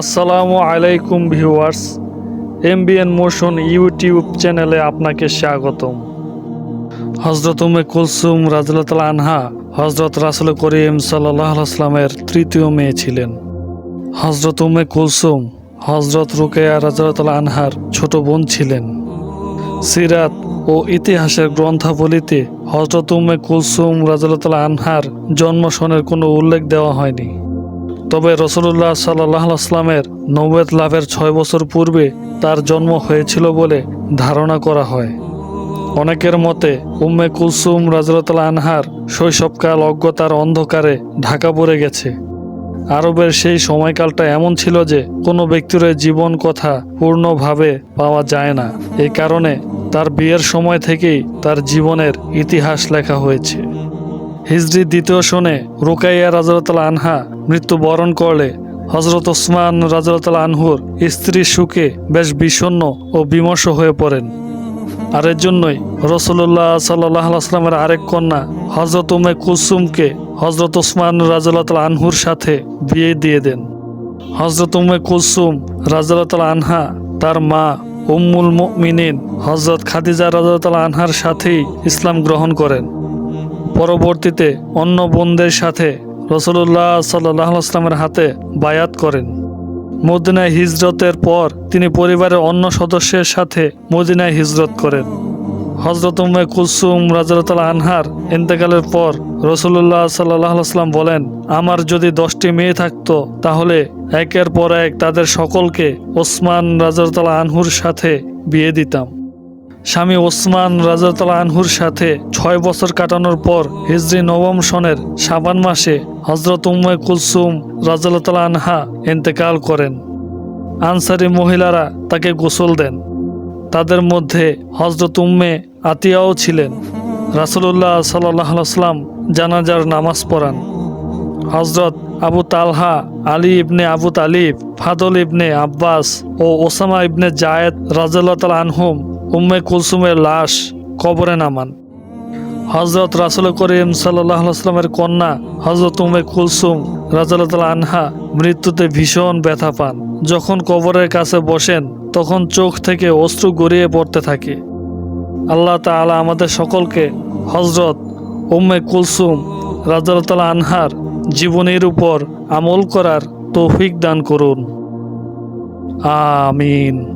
আসসালামু আলাইকুম viewers, MBN motion YouTube চ্যানেলে আপনাকে স্বাগতম। হজরত উমে কুলসুম রাজুল্লাহ আনহা হজরত রাসুল করিম সাল্লাহ আসলামের তৃতীয় মেয়ে ছিলেন। হজরত উমে কুলসুম হজরত রুকেয়া রাজুল্লাহ আনহার ছোট বোন ছিলেন। সিরাত ও ইতিহাসের গ্রন্থাবলিতে হজরত উম্মে কুলসুম রাজুল্লাহ আনহার জন্ম সনের কোনো উল্লেখ দেওয়া হয়নি। তবে রসুল্লাহ সাল্লাহ আসলামের নবেদ লাভের ছয় বছর পূর্বে তার জন্ম হয়েছিল বলে ধারণা করা হয়। অনেকের মতে, উম্মে কুলসুম রাজরতাল আনহার শৈশবকাল অজ্ঞতার অন্ধকারে ঢাকা পড়ে গেছে। আরবের সেই সময়কালটা এমন ছিল যে কোনো ব্যক্তির জীবন কথা পূর্ণভাবে পাওয়া যায় না। এই কারণে তার বিয়ের সময় থেকেই তার জীবনের ইতিহাস লেখা হয়েছে। হিজরি দ্বিতীয় শনে রুকাইয়া রাজরতাল আনহা মৃত্যুবরণ করলে হজরত ওসমান রাজরতাল আনহুর স্ত্রী সুখে বেশ বিষণ্ণ ও বিমর্ষ হয়ে পড়েন। আর এর জন্যই রসুল্লাহ সাল্লাহ আরেক কন্যা হজরত উমে কুলসুমকে হজরত ওসমান রাজুল্লাহ আনহুর সাথে বিয়ে দিয়ে দেন। হজরত উমে কুলসুম রাজুল্লাহ আনহা তার মা উম্মুল মিনিন হজরত খাদিজা রাজুল্লাহ আনহার সাথেই ইসলাম গ্রহণ করেন। পরবর্তীতে অন্য বোনদের সাথে রসুল্লাহ সাল্লাহ হাতে বায়াত করেন। মদিনায় হিজরতের পর তিনি পরিবারের অন্য সদস্যের সাথে মদিনায় হিজরত করেন। হজরত উম্মে কুলসুম রাজারতাল আনহার ইন্তেকালের পর রসুল্লাহ সাল্লাহ আসলাম বলেন, আমার যদি দশটি মেয়ে থাকতো, তাহলে একের পর এক তাদের সকলকে ওসমান রাজারতাল আনহুর সাথে বিয়ে দিতাম। স্বামী ওসমান রাজাতলা আনহুর সাথে ছয় বছর কাটানোর পর হিজরি নবম সনের সাবান মাসে হজরত উম্মে কুলসুম রাজাতলা আনহা ইন্তেকাল করেন। আনসারি মহিলারা তাকে গোসল দেন। তাদের মধ্যে হজরত উম্মে আতিয়াও ছিলেন। রাসুলুল্লাহ সাল্লাম জানাজার নামাজ পড়ান। হজরত Abu Talha, Ali ibn Abu Talib, Fadl ibn Abbas ও ওসামা ইবনে জায়েদ রাজাল্লাহ তাল আনহুম উম্মে কুলসুমের লাশ কবরে নামান। হজরত রাসুল করিম সাল্লাহ আসলামের কন্যা হজরত উম্মে কুলসুম রাজাল্লাহ আনহা মৃত্যুতে ভীষণ ব্যথা পান। যখন কবরের কাছে বসেন, তখন চোখ থেকে অশ্রু গড়িয়ে পড়তে থাকে। আল্লাহ তাআলা আমাদের সকলকে হজরত উম্মে কুলসুম রাজাল্লাহ আনহার জীবনের উপর আমল করার তৌফিক দান করুন। আমিন।